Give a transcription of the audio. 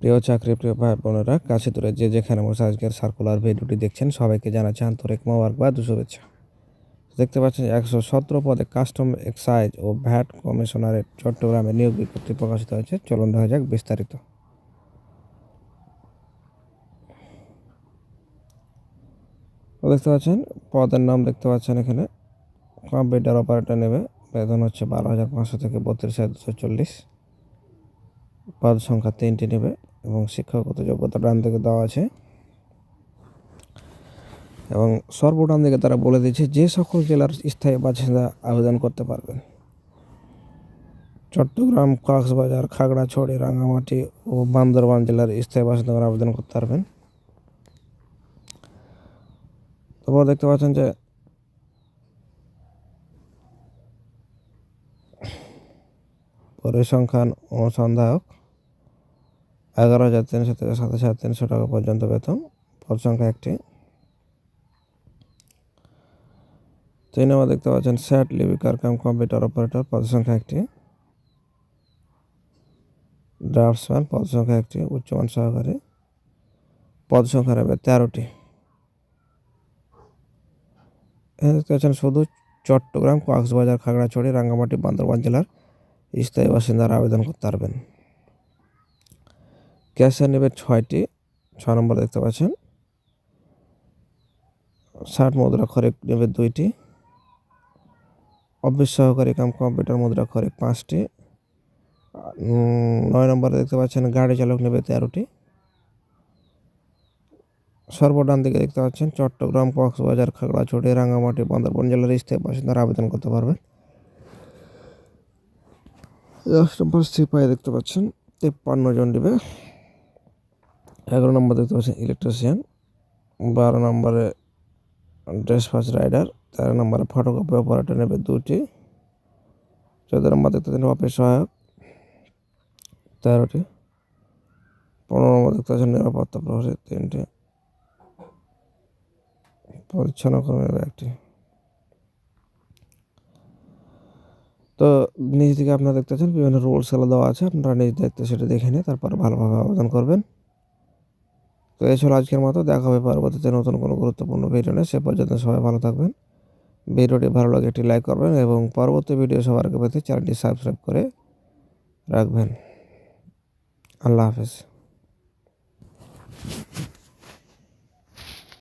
প্রিয় চাকরি, প্রিয় ভাই বোনেরা, কাছে দূরে যে যেখানে বসে আজকের সার্কুলার ভিডিওটি দেখছেন, সবাইকে জানাচ্ছি আন্তরিক ও শুভেচ্ছা। দেখতে পাচ্ছেন একশো সতেরো পদে কাস্টম এক্সাইজ ও ভ্যাট কমিশনারের চট্টগ্রামে নিয়োগ বিজ্ঞপ্তি প্রকাশিত হয়েছে। চলুন দেখা যাক বিস্তারিত। দেখতে পাচ্ছেন, পদের নাম দেখতে পাচ্ছেন এখানে। কম্পিউটার অপারেটর নেবে, বেতন হচ্ছে বারো হাজার পাঁচশো থেকে বত্রিশ হাজার দুশো চল্লিশ। পদ সংখ্যা তিনটি নেবে। এবং শিক্ষাগত যোগ্যতা ডান দিকে দেওয়া আছে। এবং সর্বডান দিকে তারা বলে দিয়েছে, যে সকল জেলার স্থায়ী বাসিন্দা আবেদন করতে পারবেন। চট্টগ্রাম, কক্সবাজার খাগড়াছড়ি রাঙামাটি ও বান্দরবান জেলার স্থায়ী বাসিন্দারা আবেদন করতে পারবেন। তারপর দেখতে পাচ্ছেন যে, পরিসংখ্যান অনুসন্ধায়ক এগারো হাজার তিনশো থেকে সাতাশ হাজার তিনশো টাকা পর্যন্ত বেতন। পদ সংখ্যা একটি। তিন নম্বর দেখতে পাচ্ছেন, স্যাট লিপিকার কাম কম্পিউটার অপারেটর, পদ সংখ্যা একটি। ড্রাফটসম্যান, পদ সংখ্যা একটি, উচ্চমান সহকারী। পদ সংখ্যা তেরোটি। এখানে দেখতে পাচ্ছেন, শুধু চট্টগ্রাম, কক্সবাজার, খাগড়াছড়ি, রাঙ্গামাটি, বান্দরবান জেলার স্থায়ী বাসিন্দারা আবেদন করতে পারবেন। ক্যাশিয়ার নেবে ছয়টি, ছয় নম্বর দেখতে পাচ্ছেন। ষাট মুদ্রা খরেক নেবে দুইটি। অফিস সহকারী কাম কম্পিউটার মুদ্রা খরেক পাঁচটি। নয় নম্বরে দেখতে পাচ্ছেন গাড়ি চালক নেবে তেরোটি। সর্বডান দিকে দেখতে পাচ্ছেন চট্টগ্রাম, কক্সবাজার, খাগড়াছড়ি, রাঙ্গামাটি, বান্দরবান জেলার স্থায়ী বাসিন্দারা আবেদন করতে পারবেন দশ নম্বর সিপাহি দেখতে পাচ্ছেন, তিপ্পান্ন জন নেবে। এগারো নম্বর দেখতে পাচ্ছেন ইলেকট্রিশিয়ান বারো নম্বরে ড্রেসপাস রাইডার তেরো নম্বরে ফটোকপি অপারেটর নেবে দুটি, চোদ্দ নম্বর দেখতে পাচ্ছেন অফিস সহায়ক, তেরোটি, পনেরো নম্বর দেখতে পাচ্ছেন নিরাপত্তা প্রহরী তিনটি, পরিচ্ছন্ন কর্মী নেবে একটি। তো নিজ থেকে আপনারা দেখতে পাচ্ছেন বিভিন্ন রুলস এগুলো দেওয়া আছে, আপনারা নিজ দায়িত্ব সেটা দেখে নিয়ে তারপর ভালোভাবে আবেদন করবেন। তো এই আজকের মতো দেখা হবে পরবর্তীতে নতুন কোনো গুরুত্বপূর্ণ ভিডিও নেই সে পর্যন্ত সবাই ভালো থাকবেন। ভিডিওটি ভালো লাগে একটি লাইক করবেন এবং পরবর্তী ভিডিও সবার আগে পেতে চ্যানেলটি সাবস্ক্রাইব করে রাখবেন। আল্লাহ হাফেজ।